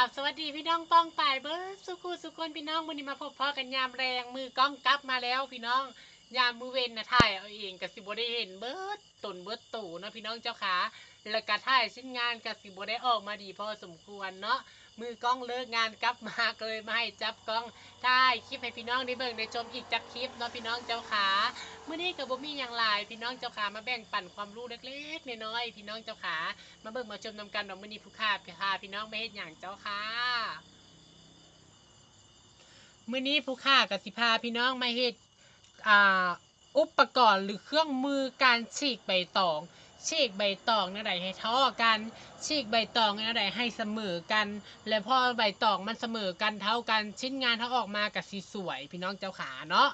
ราบสวัสดีพี่น้องป้องป่ายเบิร์ดสุขูสุคนพี่น้องวันนี้มาพบพ่อกันยามแรงมือกล้องกลับมาแล้ว พี่น้องยามมือเวนนะถ่ายเอาเองกับสิบได้เห็นเบิร์ดตนเบิร์ดตู่นะพี่น้องเจ้าขา แล้วก็ถ่ายชิ้นงานกับสิบได้ออกมาดีพอสมควรเนาะมือกล้องเลิกงานกลับมาก็เลยมาให้จับกล้องถ่ายคลิปให้พี่น้องได้เบิ่งได้ชมอีกจักคลิปเนาะพี่น้องเจ้าขาเมื่อนี้กับบ่มีอย่างไรพี่น้องเจ้าขามาแบ่งปันความรู้เล็กๆน้อยๆพี่น้องเจ้าขามาเบิ่งมาชมนำกันดอกมื้อนี้ผู้ค้าพาพี่น้องไปเฮ็ดหยังเจ้าค่ะมื้อนี้ผู้ค้าก็สิพาพี่น้องมาเฮ็ดอ่าอุปกรณ์หรือเครื่องมือการฉีกใบตอง ฉีกใบตองนั่นใดให้เท่อกัน ฉีกใบตองนั่นใดให้เสมอกัน แล้วพอใบตองมันเสมอกันเท่ากัน ชิ้นงานเขาออกมากับสีสวย พี่น้องเจ้าขาเนาะ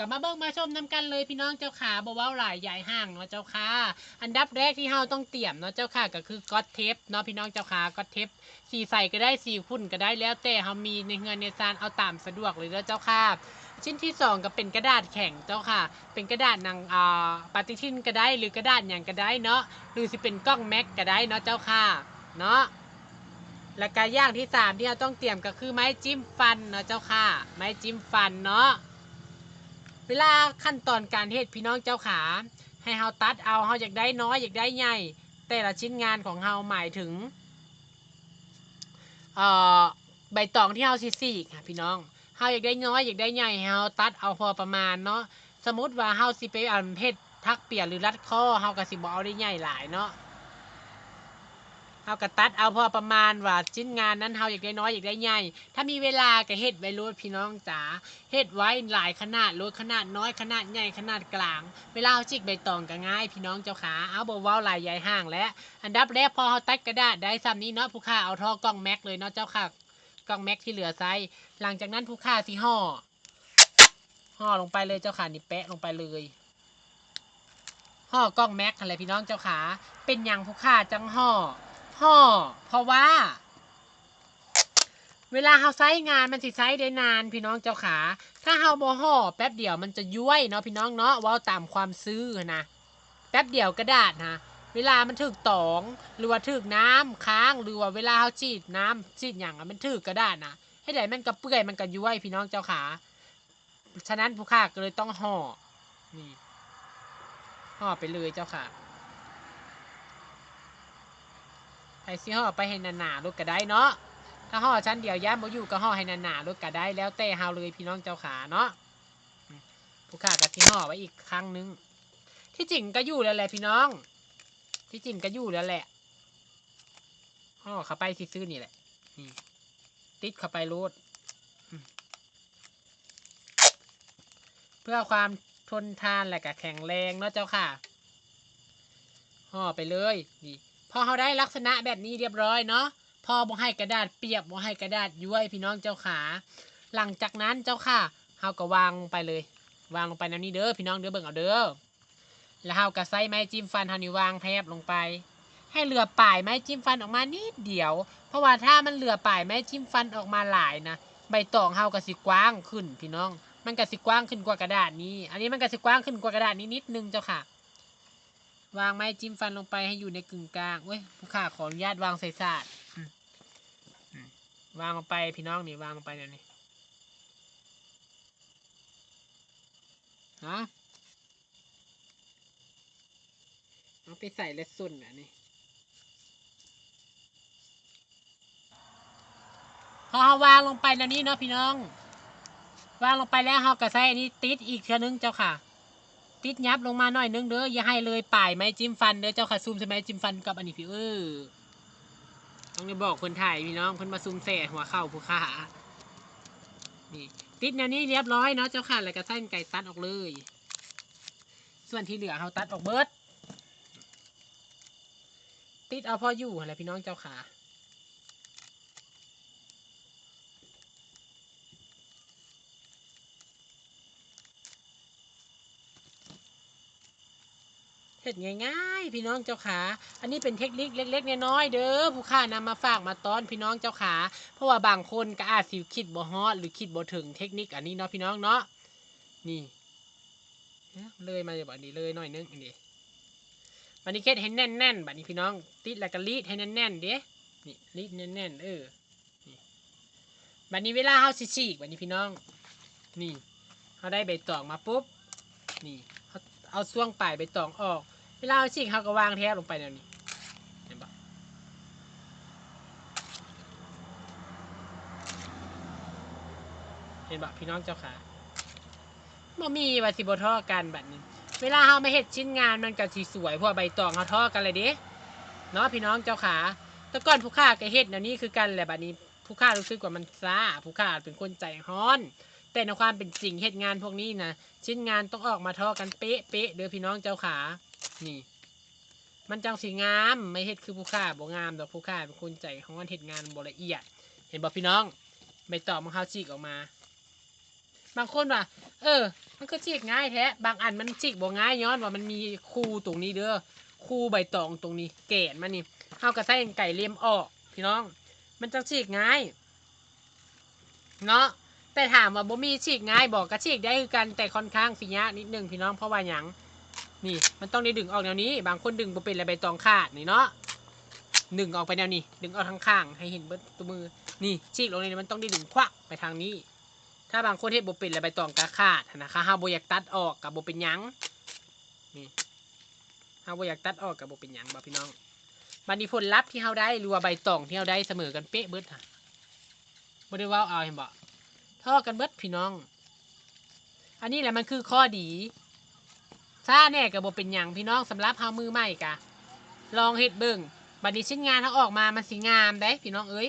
กลับมาเบิ่งมาชมนำกันเลยพี่น้องเจ้าขาบ่เว้าหลายใหญ่ห้างเนาะเจ้าค่ะอันดับแรกที่เราต้องเตรียมเนาะเจ้าค่ะก็คือก๊อตเทปเนาะพี่น้องเจ้าค่ะก๊อตเทปสีใส่ก็ได้สีขุ่นก็ได้แล้วแต่เรามีในเงินในซานเอาตามสะดวกเลยเด้อเจ้าค่ะ ชิ้นที่สองก็เป็นกระดาษแข็งเจ้าค่ะ เป็นกระดาษนังอ่าปฏิทินก็ได้หรือกระดาษอย่างก็ได้เนาะหรือสิเป็นกล้องแม็กก็ได้เนาะเจ้าค่ะเนาะและการย่างที่สามที่เราต้องเตรียมก็คือไม้จิ้มฟันเนาะเจ้าค่ะ ไม้จิ้มฟันเนาะเวลาขั้นตอนการเฮ็ดพี่น้องเจ้าขา ให้เฮาตัดเอาเฮาอยากได้น้อยอยากได้ใหญ่ แต่ละชิ้นงานของเฮาหมายถึงเอ่อใบตองที่เฮาสิสีกค่ะพี่น้อง เฮาอยากได้น้อยอยากได้ใหญ่เฮาตัดเอาพอประมาณเนาะสมมติว่าเฮาสิไปอันเฮ็ดทักเปียหรือรัดข้อเฮาก็สิบ่เอาได้ใหญ่หลายเนาะเฮาก็ตัดเอาพอประมาณว่าชิ้นงานนั้นเฮาอยากได้น้อยอยากได้ใหญ่ถ้ามีเวลาก็เฮ็ดไว้โลดพี่น้องจ๋าเฮ็ดไว้หลายขนาดลดขนาดน้อยขนาดใหญ่ขนาดกลาง เวลาเอาจิกใบตองก็ง่าย พี่น้องเจ้าขาเอาบ่เว้าหลายใหญ่ห่างและอันดับแรกพอเฮาตัดกระดาษได้ซ้ำนี้เนาะผู้ค่าเอาท่อกล้องแม็กเลยเนาะเจ้าค่ะ กล้องแม็กที่เหลือใส่หลังจากนั้นผู้ค่าสิห่อห่อลงไปเลยเจ้าค่ะนี่แปะลงไปเลยห่อกล้องแม็กอะไรพี่น้องเจ้าขา เป็นอย่างผู้ค่าจังห่อห่อเพราะว่า เวลาเฮาใช้งานมันสิใช้ได้นานพี่น้องเจ้าขา ถ้าเฮาบ่ห่อแป๊บเดียวมันจะย้วยเนาะพี่น้องเนาะว้าตามความซื้อนะแป๊บเดียวกระดาษนะ เวลามันถึกตอง หรือว่าถึกน้ำค้าง หรือว่าเวลาเฮาฉีดน้ำฉีดหยังอะมันถึกกระดาษนะให้ได้มันกระเปื่อยมันกระย้วยพี่น้องเจ้าขา ฉะนั้นผู้ค้าก็เลยต้องห่อ นี่ห่อไปเลยเจ้าค่ะไอ้สิห่อไปให้หนาๆลูกก็ได้เนาะ ถ้าห่อชั้นเดียวย่ามบ่อยู่ก็ห่อให้หนาๆรถก็ได้แล้วแต่เฮาเลยพี่น้องเจ้าขาเนาะ ผู้ข้าก็สิห่อไว้อีกครั้งหนึง ที่จริงก็อยู่แล้วแหละพี่น้อง ที่จริงก็อยู่แล้วแหละห่อเข้าไปซื่อนี่แหละนี่ติดเข้าไปรูดเพื่อความทนทานและก็แข็งแรงเนาะเจ้าค่ะห่อไปเลยนี่พอเขาได้ลักษณะแบบนี้เรียบร้อยเนาะพอบ่ให้กระดาษเปียกบ่ให้กระดาษย้วยพี่น้องเจ้าขา หลังจากนั้นเจ้าค่ะเฮาก็วางลงไปเลย วางลงไปแน้ำนี้เด้อพี่น้องเด้อเบิ่งเอาเด้อ แล้วเฮาก็ใส่ไม้จิ้มฟันเฮานี่วางแทบลงไป ให้เหลือปลายไม้จิ้มฟันออกมานิดเดียว เพราะว่าถ้ามันเหลือปลายไม้จิ้มฟันออกมาหลายนะใบตองเฮาก็สิกว้างขึ้นพี่น้อง มันก็สิกว้างขึ้นกว่ากระดาษนี้ อันนี้มันก็สิกว้างขึ้นกว่ากระดาษนี้นิดนึงเจ้าค่ะ วางไม้จิ้มฟันลงไปให้อยู่ในกึ่งกลางเว้ยผู้ข้าขออนุญาตวางใส่ศาสตร์วางลงไปพี่น้องนี่วางลงไปเดี๋ยวนี้ฮะ เอาไปใส่และสุ่นอะนี่พอเราวางลงไปแล้วนี้เนาะพี่น้อง วางลงไปแล้วเราก็ใส่อันนี้ติดอีกเท่านึงเจ้าค่ะ ติดยับลงมาหน่อยนึงเด้ออย่าให้เลยป่ายไม้จิ้มฟันเด้อเจ้าค่ะซูมใช่ไหมจิ้มฟันกับอันนี้พี่เออต้องได้บอกคนถ่ายพี่น้องคนมาซุ่มแส่หัวเข่าผู้ขานี่ติดแนวนี้เรียบร้อยเนาะเจ้าค่ะแล้วก็ใส่ไก่ตัดออกเลย ส่วนที่เหลือเขาตัดออกเบิด ติดเอาพออยู่อะไรพี่น้องเจ้าขาเฮ็ดง่ายๆ พี่น้องเจ้าขา อันนี้เป็นเทคนิคเล็กๆน้อยๆเด้อผู้ค้านำมาฝากมาต้อนพี่น้องเจ้าขา เพราะว่าบางคนก็อาจสิคิดบ่ฮอดหรือคิดบ่ถึงเทคนิคอันนี้เนาะพี่น้องเนาะ นี่เอ๊ะเลยมาแบบนี้เลยหน่อยนึงอันนี้ วันนี้เคล็ดให้แน่นๆบัดนี้พี่น้อง ติดแล้วก็รีดให้แน่นๆเด้นี่รีดแน่นๆเออบัดนี้เวลาเฮาสิฉีกบัดนี้พี่น้อง นี่เฮาได้ใบตองมาปุ๊บ นี่เอาเอาช่วงปลายใบตองออก เวลาเฮาฉีกเฮาก็วางแทบลงไปแนวนี้เห็นปะเห็นปะพี่น้องเจ้าขาบ่มีว่าสิบทอกันแบบนี้ เวลาเฮามาเฮ็ดชิ้นงานมันก็สิสวยพว่าใบตองเฮาทอกันเลยเด้เนาะพี่น้องเจ้าขาแต่ก่อนผู้ค้าก็เฮ็ดแนวนี้คือกันแหละบัดนี้ผู้ค้ารู้สึกว่ามันซ่าผู้ค้าเป็นคนใจร้อน แต่ในความเป็นจริงเฮ็ดงานพวกนี้นะชิ้นงานต้องออกมาทอกันเป๊ะเป๊ะเด้อพี่น้องเจ้าขานี่ มันจังสีงามไม่เฮ็ดคือผู้ค้าบ่งามดอกผู้ค้าเป็นคนใจร้อนเฮ็ดงานบ่ละเอียด เห็นบ่พี่น้องใบตองมันเขาฉีกออกมา บางคนว่า เออ มันก็ฉีกง่ายแท้ บางอันมันฉีกบ่ง่ายย้อนว่ามันมีคูตรงนี้เด้อ คูใบตองตรงนี้แก่นมันนี่เฮาก็ใส่ไก่เลียมออก พี่น้อง มันจังฉีกง่าย เนาะ แต่ถามว่าบ่มีฉีกง่ายบอกก็ฉีกได้คือกันแต่ค่อนข้างสิยากนิดนึงพี่น้องเพราะว่าหยังนี่ มันต้องได้ดึงออกแนวนี้ บางคนดึงบ่เป็นอะไรใบตองขาดนี่เนาะดึงออกไปแนวนี้ ดึงออกทางข้างให้เห็นเบิดตัวมือ นี่ฉีกลงนี่มันต้องได้ดึงควักไปทางนี้ ถ้าบางคนเฮ็ดบ่เป็นแล้วใบตองกะขาดนะคะเฮาบ่อยากตัดออกกับบ่เป็นหยังนี่เฮาบ่อยากตัดออกกับบ่เป็นหยังบ่พี่น้องบัดนี้ผลลัพธ์ที่เฮาได้หรือว่าใบตองที่เฮาได้เสมอกันเป๊ะเบิดค่ะบ่ได้เว้าเอาเห็นบ่เท่อกันเบิดพี่น้อง อันนี้แหละมันคือข้อดีซ่าแน่ก็บ่เป็นหยังพี่น้องสำหรับเฮามือใหม่กะ ลองเฮ็ดเบิ่งบัดนี้ชิ้นงานเฮาออกมามันสิงามเด้พี่น้องเอ้ย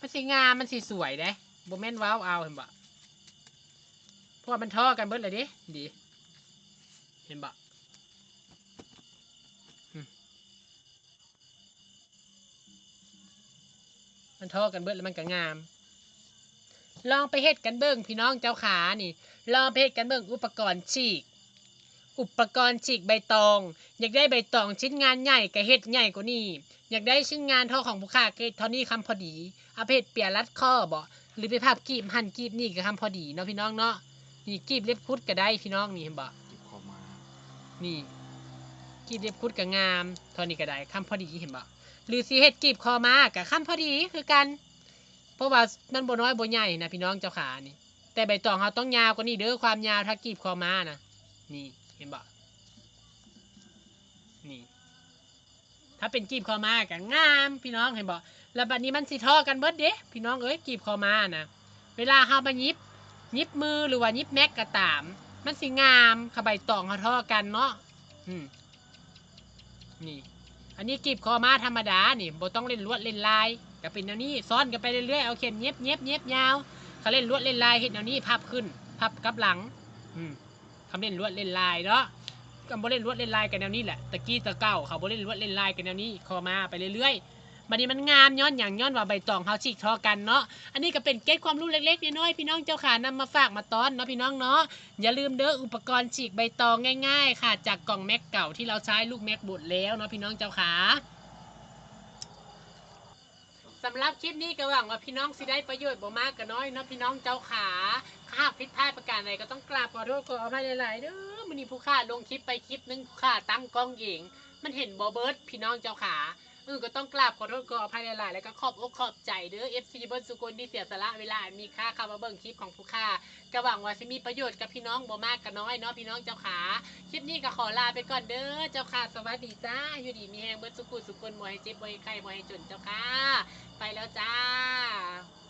มันสิงามมันสิสวยเด้บ่แม่นเว้าเอาเห็นบ่ พว่ามันท่อกันเบิดเลยดิดี เห็นบ่มันท่อกันเบิดแล้วมันก็งาม ลองไปเฮ็ดกันเบิ่งพี่น้องเจ้าขานี่ ลองไปเฮ็ดกันเบิ่งอุปกรณ์ฉีก อุปกรณ์ฉีกใบตอง อยากได้ใบตองชิ้นงานใหญ่ก็เฮ็ดใหญ่กว่านี้ อยากได้ชิ้นงานเท่าของผู้ค้าก็เฮ็ดเท่านี้คำพอดีเอาไปเฮ็ดเปียรัดข้อบ่หรือไปพับกีบหั่นกีบนี่ก็คำพอดีเนาะพี่น้องเนาะ นี่กีบเล็บคุดก็ได้พี่น้องนี่เห็นบ่จิบคอมานี่กีบเล็บคุดก็งามเท่านี้ก็ได้คำพอดีเห็นบ่หรือสิเฮ็ดกีบคอมาก็คำพอดีคือกัน เพราะว่ามันบ่น้อยบ่ใหญ่นะพี่น้องเจ้าขานี่ แต่ใบตองเราต้องยาวกว่านี้เด้อความยาวถ้ากีบคอมานะนี่เห็นบ่นี่ ถ้าเป็นกีบคอมาก็งามพี่น้องเห็นบ่แล้วบัดนี้มันสิท่อกันเบิดเด้พี่น้องเอ้ยกีบคอมานะเวลาเฮามายิบ ยิบมือหรือว่ายิบแม็กก็ตาม มันสิงามขใบตองเฮาท่อกันเนาะอืมนี่ อันนี้กีบคอมาธรรมดานี่บ่ต้องเล่นลวดเล่นลายก็เป็นแนวนี้ซ้อนกันไปเรื่อยๆเอาเข็มเย็บเย็บเย็บยาวเขาเล่นลวดเล่นลายเฮ็ดแนวนี้พับขึ้นพับกับหลัง อืมคำเล่นลวดเล่นลายเนาะก็บ่เล่นลวดเล่นลายกันแนวนี้แหละตะกี้ตะเก้าเขาบ่เล่นลวดเล่นลายกันแนวนี้คอมาไปเรื่อยๆ บัดนี้มันงามย้อนอย่างย้อนว่าใบตองเฮาฉีกทอกันเนาะ อันนี้ก็เป็นเกร็ดความรู้เล็กๆน้อยๆพี่น้องเจ้าขานำมาฝากมาตอนเนาะพี่น้องเนาะ อย่าลืมเด้ออุปกรณ์ฉีกใบตองง่าย ๆ ค่ะ จากกล่องแม็กเก่าที่เราใช้ลูกแม็กบดแล้วเนาะพี่น้องเจ้าขาสำหรับคลิปนี้ก็หวังว่าพี่น้องสิได้ประโยชน์บ่มากก็น้อยเนาะพี่น้องเจ้าขาถ้าผิดพลาดประการใดก็ต้องกราบขอโทษขออภัยหลายๆเด้อมันนี้ผู้ค่าลงคลิปไปคลิปนึงผู้ค่าตั้งกล้องเองมันเห็นบ่เบิร์ดพี่น้องเจ้าขา ออก็ต้องกราบขอโทษขออภัยหลายๆ แล้วก็ขอบอกขอบใจเด้อ FC เบิร์ดสุคนที่เสียสละเวลา มีค่าเข้ามาเบิ่งคลิปของผู้ค่าก็หวังว่าจะมีประโยชน์กับพี่น้องบ่มากก็น้อยเนาะพี่น้องเจ้าขา คลิปนี้ก็ขอลาไปก่อนเด้อ เจ้าค่ะ สวัสดีจ้า อยู่ดีมีแหงเบิดสุกุสุกุนบ่ให้เจ็บบ่ให้ไข้บ่ให้จนเจ้าค่ะ ไปแล้วจ้า